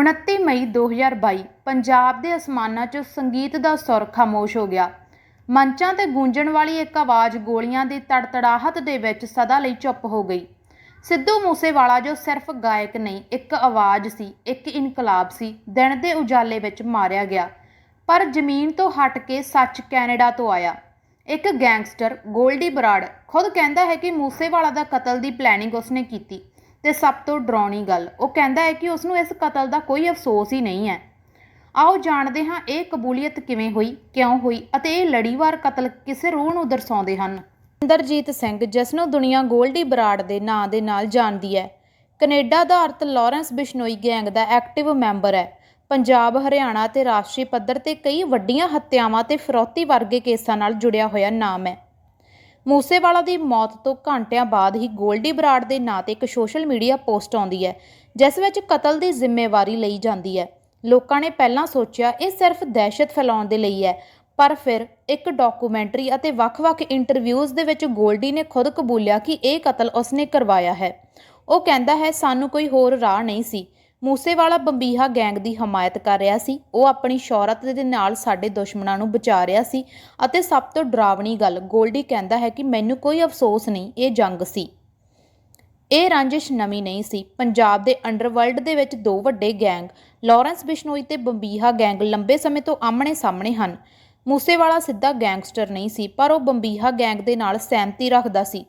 29 ਮਈ 2022 ਪੰਜਾਬ ਦੇ ਅਸਮਾਨਾਂ 'ਚ ਸੰਗੀਤ ਦਾ ਸੁਰ ਖਾਮੋਸ਼ ਹੋ ਗਿਆ। ਮੰਚਾਂ ਤੇ ਗੂੰਜਣ ਵਾਲੀ ਇੱਕ ਆਵਾਜ਼ ਗੋਲੀਆਂ ਦੀ ਤੜਤੜਾਹਟ ਦੇ ਵਿੱਚ ਸਦਾ ਲਈ ਚੁੱਪ ਹੋ ਗਈ। ਸਿੱਧੂ ਮੂਸੇਵਾਲਾ, ਜੋ ਸਿਰਫ ਗਾਇਕ ਨਹੀਂ, ਇੱਕ ਆਵਾਜ਼ ਸੀ, ਇੱਕ ਇਨਕਲਾਬ ਸੀ, ਦਿਨ ਦੇ ਉਜਾਲੇ ਵਿੱਚ ਮਾਰਿਆ ਗਿਆ। ਪਰ ਜ਼ਮੀਨ ਤੋਂ ਹਟ ਕੇ ਸੱਚ ਕੈਨੇਡਾ ਤੋਂ ਆਇਆ। ਇੱਕ ਗੈਂਗਸਟਰ, ਗੋਲਡੀ ਬਰਾੜ, ਖੁਦ ਕਹਿੰਦਾ ਹੈ ਕਿ ਮੂਸੇਵਾਲਾ ਦਾ ਕਤਲ ਦੀ ਪਲੈਨਿੰਗ ਉਸਨੇ ਕੀਤੀ। ਤੇ ਸਭ ਤੋਂ ਡਰਾਉਣੀ ਗੱਲ। ਉਹ ਕਹਿੰਦਾ ਹੈ ਕਿ ਉਸ ਨੂੰ ਇਸ ਕਤਲ ਦਾ ਕੋਈ ਅਫਸੋਸ ਹੀ ਨਹੀਂ ਹੈ। ਆਓ ਜਾਣਦੇ ਹਾਂ ਇਹ ਕਬੂਲੀਅਤ ਕਿਵੇਂ ਹੋਈ, ਕਿਉਂ ਹੋਈ ਅਤੇ ਇਹ ਲੜੀਵਾਰ ਕਤਲ ਕਿਸੇ ਰੂਹ ਨੂੰ ਦਰਸਾਉਂਦੇ ਹਨ। ਇੰਦਰਜੀਤ ਸਿੰਘ, ਜਿਸ ਨੂੰ ਦੁਨੀਆ ਗੋਲਡੀ ਬਰਾੜ ਦੇ ਨਾਂ ਦੇ ਨਾਲ ਜਾਣਦੀ ਹੈ, ਕੈਨੇਡਾ ਦਾ ਅਰਥ ਲਾਰੈਂਸ ਬਿਸ਼ਨੋਈ ਗੈਂਗ ਦਾ ਐਕਟਿਵ ਮੈਂਬਰ ਹੈ। ਪੰਜਾਬ, ਹਰਿਆਣਾ ਤੇ ਰਾਸ਼ਟਰੀ ਪੱਧਰ ਤੇ ਕਈ ਵੱਡੀਆਂ ਹੱਤਿਆਵਾਂ ਤੇ ਫਰੋਤੀ ਵਰਗੇ ਕੇਸਾਂ ਨਾਲ ਜੁੜਿਆ ਹੋਇਆ ਨਾਮ ਹੈ। ਮੂਸੇਵਾਲਾ ਦੀ ਮੌਤ ਤੋਂ ਘੰਟਿਆਂ ਬਾਅਦ ਹੀ ਗੋਲਡੀ ਬਰਾੜ ਦੇ ਨਾਂ ਤੇ ਇੱਕ ਸੋਸ਼ਲ ਮੀਡੀਆ ਪੋਸਟ ਆਉਂਦੀ ਹੈ, ਜਿਸ ਵਿੱਚ ਕਤਲ ਦੀ ਜ਼ਿੰਮੇਵਾਰੀ ਲਈ ਜਾਂਦੀ ਹੈ। ਲੋਕਾਂ ਨੇ ਪਹਿਲਾਂ ਸੋਚਿਆ, ਇਹ ਸਿਰਫ ਦਹਿਸ਼ਤ ਫੈਲਾਉਣ ਦੇ ਲਈ ਹੈ, ਪਰ ਫਿਰ ਇੱਕ ਡਾਕੂਮੈਂਟਰੀ ਅਤੇ ਵੱਖ-ਵੱਖ ਇੰਟਰਵਿਊਜ਼ ਦੇ ਵਿੱਚ ਗੋਲਡੀ ਨੇ ਖੁਦ ਕਬੂਲਿਆ ਕਿ ਇਹ ਕਤਲ ਉਸਨੇ ਕਰਵਾਇਆ ਹੈ। ਉਹ ਕਹਿੰਦਾ ਹੈ, ਸਾਨੂੰ ਕੋਈ ਹੋਰ ਰਾਹ ਨਹੀਂ ਸੀ। ਮੂਸੇਵਾਲਾ ਬੰਬੀਹਾ ਗੈਂਗ ਦੀ ਹਮਾਇਤ ਕਰ ਰਿਹਾ ਸੀ। ਉਹ ਆਪਣੀ ਸ਼ੌਹਰਤ ਦੇ ਨਾਲ ਸਾਡੇ ਦੁਸ਼ਮਣਾਂ ਨੂੰ ਬਚਾ ਰਿਹਾ ਸੀ ਅਤੇ ਸਭ ਤੋਂ ਡਰਾਵਣੀ ਗੱਲ ਗੋਲਡੀ ਕਹਿੰਦਾ ਹੈ ਕਿ ਮੈਨੂੰ ਕੋਈ ਅਫਸੋਸ ਨਹੀਂ, ਇਹ ਜੰਗ ਸੀ। ਇਹ ਰੰਜਿਸ਼ ਨਵੀਂ ਨਹੀਂ ਸੀ। ਪੰਜਾਬ ਦੇ ਅੰਡਰਵਰਲਡ ਦੇ ਵਿੱਚ ਦੋ ਵੱਡੇ ਗੈਂਗ, ਲਾਰੈਂਸ ਬਿਸ਼ਨੋਈ ਤੇ ਬੰਬੀਹਾ ਗੈਂਗ ਲੰਬੇ ਸਮੇਂ ਤੋਂ ਆਮਣੇ ਸਾਹਮਣੇ ਹਨ। ਮੂਸੇਵਾਲਾ ਸਿੱਧਾ ਗੈਂਗਸਟਰ ਨਹੀਂ ਸੀ, ਪਰ ਉਹ ਬੰਬੀਹਾ ਗੈਂਗ ਦੇ ਨਾਲ ਸਹਿਮਤੀ ਰੱਖਦਾ ਸੀ।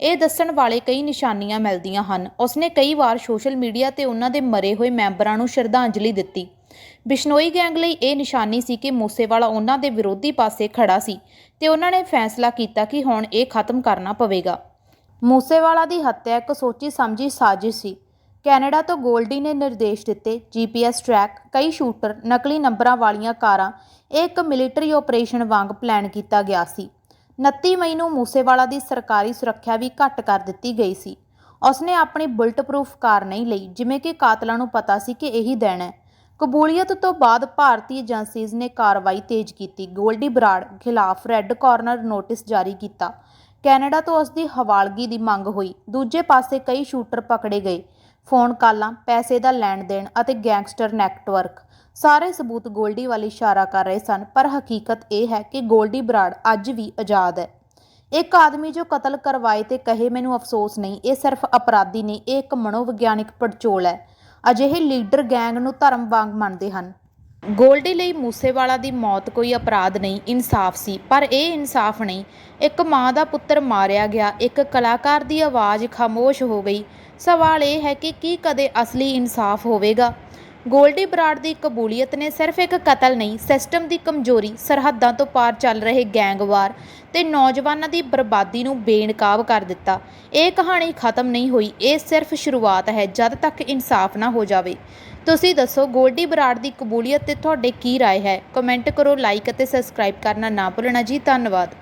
ਇਹ ਦੱਸਣ ਵਾਲੇ ਕਈ ਨਿਸ਼ਾਨੀਆਂ ਮਿਲਦੀਆਂ ਹਨ। ਉਸਨੇ ਕਈ ਵਾਰ ਸੋਸ਼ਲ ਮੀਡੀਆ ਤੇ ਉਹਨਾਂ ਦੇ ਮਰੇ ਹੋਏ ਮੈਂਬਰਾਂ ਨੂੰ ਸ਼ਰਧਾਂਜਲੀ ਦਿੱਤੀ। ਬਿਸ਼ਨੋਈ ਗੈਂਗ ਲਈ ਇਹ ਨਿਸ਼ਾਨੀ ਸੀ ਕਿ ਮੂਸੇਵਾਲਾ ਉਹਨਾਂ ਦੇ ਵਿਰੋਧੀ ਪਾਸੇ ਖੜਾ ਸੀ ਤੇ ਉਹਨਾਂ ਨੇ ਫੈਸਲਾ ਕੀਤਾ ਕਿ ਹੁਣ ਇਹ ਖਤਮ ਕਰਨਾ ਪਵੇਗਾ। ਮੂਸੇਵਾਲਾ ਦੀ ਹੱਤਿਆ ਇੱਕ ਸੋਚੀ ਸਮਝੀ ਸਾਜ਼ਿਸ਼ ਸੀ। ਕੈਨੇਡਾ ਤੋਂ ਗੋਲਡੀ ਨੇ ਨਿਰਦੇਸ਼ ਦਿੱਤੇ, ਜੀਪੀਐਸ ਟਰੈਕ, ਕਈ ਸ਼ੂਟਰ, ਨਕਲੀ ਨੰਬਰਾਂ ਵਾਲੀਆਂ ਕਾਰਾਂ, ਇਹ ਇੱਕ ਮਿਲਟਰੀ ਆਪਰੇਸ਼ਨ ਵਾਂਗ ਪਲਾਨ ਕੀਤਾ ਗਿਆ ਸੀ। 29 ਮਈ ਨੂੰ ਮੂਸੇਵਾਲਾ ਦੀ ਸਰਕਾਰੀ ਸੁਰੱਖਿਆ ਵੀ ਘੱਟ ਕਰ ਦਿੱਤੀ ਗਈ ਸੀ। ਉਸਨੇ ਆਪਣੀ ਬੁਲਟ ਪ੍ਰੂਫ ਕਾਰ ਨਹੀਂ ਲਈ, ਜਿਵੇਂ ਕਿ ਕਾਤਲਾਂ ਨੂੰ ਪਤਾ ਸੀ ਕਿ ਇਹੀ ਦਿਨ ਹੈ। ਕਬੂਲੀਅਤ ਤੋਂ ਬਾਅਦ ਭਾਰਤੀ ਏਜੰਸੀਜ਼ ਨੇ ਕਾਰਵਾਈ ਤੇਜ਼ ਕੀਤੀ। ਗੋਲਡੀ ਬਰਾੜ ਖਿਲਾਫ ਰੈੱਡ ਕਾਰਨਰ ਨੋਟਿਸ ਜਾਰੀ ਕੀਤਾ। ਕੈਨੇਡਾ ਤੋਂ ਉਸ ਦੀ ਹਵਾਲਗੀ ਦੀ ਮੰਗ ਹੋਈ। ਦੂਜੇ ਪਾਸੇ ਕਈ ਸ਼ੂਟਰ ਪਕੜੇ ਗਏ। ਫੋਨ ਕਾਲਾਂ, ਪੈਸੇ ਦਾ ਲੈਣ ਦੇਣ ਅਤੇ ਗੈਂਗਸਟਰ ਨੈਟਵਰਕ। ਸਾਰੇ ਸਬੂਤ ਗੋਲਡੀ ਵੱਲ ਇਸ਼ਾਰਾ ਕਰ ਰਹੇ ਸਨ, ਪਰ ਹਕੀਕਤ ਇਹ ਹੈ ਕਿ ਗੋਲਡੀ ਬਰਾੜ ਅੱਜ ਵੀ ਆਜ਼ਾਦ ਹੈ। ਇੱਕ ਆਦਮੀ ਜੋ ਕਤਲ ਕਰਵਾਏ ਤੇ ਕਹੇ, ਮੈਨੂੰ ਅਫਸੋਸ ਨਹੀਂ, ਇਹ ਸਿਰਫ ਅਪਰਾਧੀ ਨਹੀਂ ਇਹ ਇੱਕ ਮਨੋਵਿਗਿਆਨਿਕ ਪੜਚੋਲ ਹੈ। ਅਜਿਹੇ ਲੀਡਰ ਗੈਂਗ ਨੂੰ ਧਰਮ ਵਾਂਗ ਮੰਨਦੇ ਹਨ। ਗੋਲਡੀ ਲਈ ਮੂਸੇਵਾਲਾ ਦੀ ਮੌਤ ਕੋਈ ਅਪਰਾਧ ਨਹੀਂ, ਇਨਸਾਫ ਸੀ, ਪਰ ਇਹ ਇਨਸਾਫ ਨਹੀਂ। ਇੱਕ ਮਾਂ ਦਾ ਪੁੱਤਰ ਮਾਰਿਆ ਗਿਆ, ਇੱਕ ਕਲਾਕਾਰ ਦੀ ਆਵਾਜ਼ ਖਾਮੋਸ਼ ਹੋ ਗਈ। ਸਵਾਲ ਇਹ ਹੈ ਕਿ ਕੀ ਕਦੇ ਅਸਲੀ ਇਨਸਾਫ ਹੋਵੇਗਾ? ਗੋਲਡੀ ਬਰਾੜ ਦੀ ਕਬੂਲੀਅਤ ਨੇ ਸਿਰਫ ਇੱਕ ਕਤਲ ਨਹੀਂ ਸਿਸਟਮ ਦੀ ਕਮਜ਼ੋਰੀ ਸਰਹੱਦਾਂ ਤੋਂ ਪਾਰ ਚੱਲ ਰਹੇ ਗੈਂਗਵਾਰ ਤੇ ਨੌਜਵਾਨਾਂ ਦੀ ਬਰਬਾਦੀ ਨੂੰ ਬੇਨਕਾਬ ਕਰ ਦਿੱਤਾ ਇਹ ਕਹਾਣੀ ਖਤਮ ਨਹੀਂ ਹੋਈ ਇਹ ਸਿਰਫ ਸ਼ੁਰੂਆਤ ਹੈ ਜਦ ਤੱਕ ਇਨਸਾਫ ਨਾ ਹੋ ਜਾਵੇ ਤੁਸੀਂ ਦੱਸੋ ਗੋਲਡੀ ਬਰਾੜ ਦੀ ਕਬੂਲੀਅਤ ਤੇ ਤੁਹਾਡੇ ਕੀ رائے ਹੈ ਕਮੈਂਟ ਕਰੋ ਲਾਈਕ ਅਤੇ ਸਬਸਕ੍ਰਾਈਬ ਕਰਨਾ ਨਾ ਭੁੱਲਣਾ ਜੀ ਧੰਨਵਾਦ